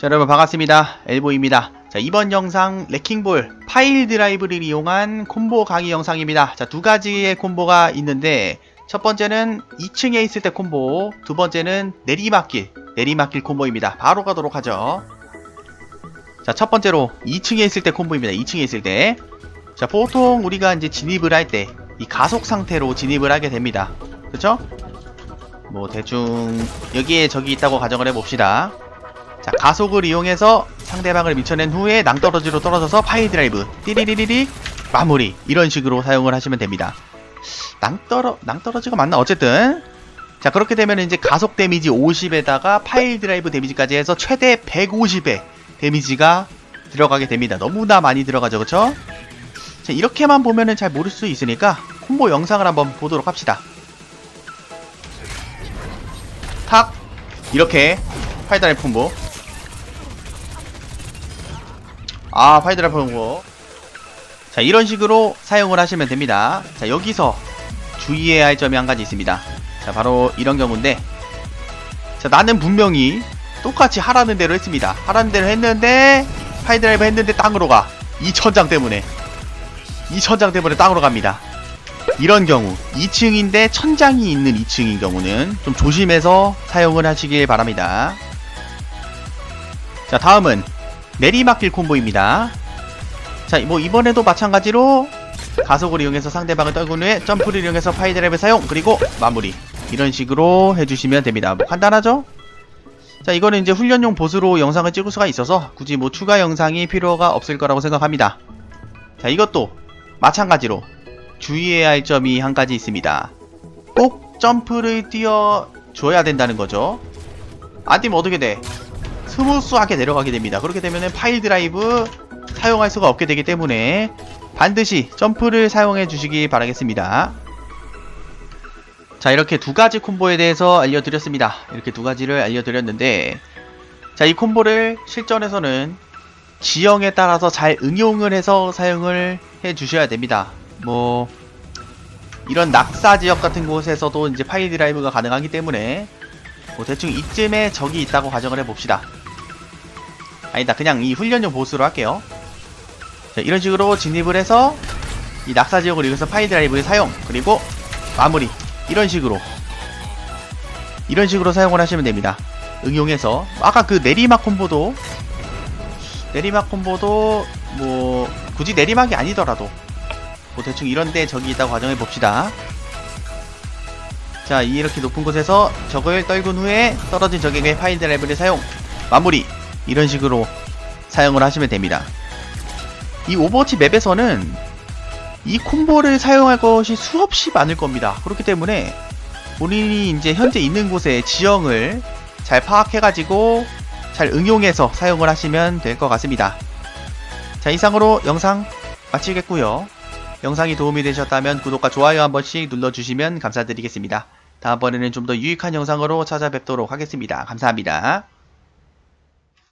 자 여러분 반갑습니다. 엘보입니다. 자 이번 영상 레킹볼 파일 드라이브를 이용한 콤보 강의 영상입니다. 자 두 가지의 콤보가 있는데 첫 번째는 2층에 있을 때 콤보 두 번째는 내리막길 내리막길 콤보입니다. 바로 가도록 하죠. 자 첫 번째로 2층에 있을 때 콤보입니다. 2층에 있을 때 자 보통 우리가 이제 진입을 할 때 이 가속 상태로 진입을 하게 됩니다. 그쵸? 뭐 대충 여기에 적이 있다고 가정을 해봅시다 자 가속을 이용해서 상대방을 밀쳐낸 후에 낭떠러지로 떨어져서 파일 드라이브 띠리리리리 마무리 이런 식으로 사용을 하시면 됩니다. 낭떠러 낭떠러지가 맞나? 어쨌든. 자 그렇게 되면 이제 가속 데미지 50에다가 파일 드라이브 데미지까지 해서 최대 150의 데미지가 들어가게 됩니다. 너무나 많이 들어가죠 그쵸? 자 이렇게만 보면은 잘 모를 수 있으니까 콤보 영상을 한번 보도록 합시다. 탁! 이렇게 파일 드라이브 콤보 아 드라이브 콤보 자 이런 식으로 사용을 하시면 됩니다. 자 여기서 주의해야 할 점이 한 가지 있습니다. 자 바로 이런 경우인데 자 나는 분명히 똑같이 하라는 대로 했습니다. 하라는 대로 했는데 파일 드라이브 했는데 땅으로 가이 천장 때문에. 이 천장 때문에 땅으로 갑니다. 이런 경우 2층인데 천장이 있는 2층인 경우는 좀 조심해서 사용을 하시길 바랍니다. 자 다음은 내리막길 콤보입니다. 자 뭐 이번에도 마찬가지로 가속을 이용해서 상대방을 떨군 후에 점프를 이용해서 파이 드라이브 사용 그리고 마무리. 이런 식으로 해주시면 됩니다. 뭐 간단하죠? 자 이거는 이제 훈련용 보스로 영상을 찍을 수가 있어서 굳이 뭐 추가 영상이 필요가 없을 거라고 생각합니다. 자 이것도 마찬가지로 주의해야 할 점이 한 가지 있습니다. 꼭 점프를 뛰어 줘야 된다는 거죠. 안 뛰면 어떻게 돼? 스무스하게 내려가게 됩니다. 그렇게 되면 파일 드라이브 사용할 수가 없게 되기 때문에 반드시 점프를 사용해 주시기 바라겠습니다. 자 이렇게 두 가지 콤보에 대해서 알려드렸습니다. 이렇게 두 가지를 알려드렸는데 자 이 콤보를 실전에서는 지형에 따라서 잘 응용을 해서 사용을 해 주셔야 됩니다. 뭐 이런 낙사 지역 같은 곳에서도 이제 파일 드라이브가 가능하기 때문에 뭐 대충 이쯤에 적이 있다고 가정을 해봅시다 아니다 그냥 이 훈련용 보스로 할게요. 자, 이런 식으로 진입을 해서 이 낙사 지역을 이용해서 파일 드라이브의 사용 그리고 마무리. 이런 식으로. 이런 식으로 사용을 하시면 됩니다. 응용해서. 아까 그 내리막 콤보도 내리막 콤보도 뭐 굳이 내리막이 아니더라도 뭐 대충 이런데 적이 있다고 가정해 봅시다. 자 이렇게 높은 곳에서 적을 떨군 후에 떨어진 적에게 파일 드라이브를 사용. 마무리 이런 식으로 사용을 하시면 됩니다 이 오버워치 맵에서는 이 콤보를 사용할 것이 수없이 많을 겁니다 그렇기 때문에 본인이 이제 현재 있는 곳의 지형을 잘 파악해가지고 잘 응용해서 사용을 하시면 될 것 같습니다 자 이상으로 영상 마치겠고요 영상이 도움이 되셨다면 구독과 좋아요 한 번씩 눌러주시면 감사드리겠습니다. 다음번에는 좀 더 유익한 영상으로 찾아뵙도록 하겠습니다. 감사합니다.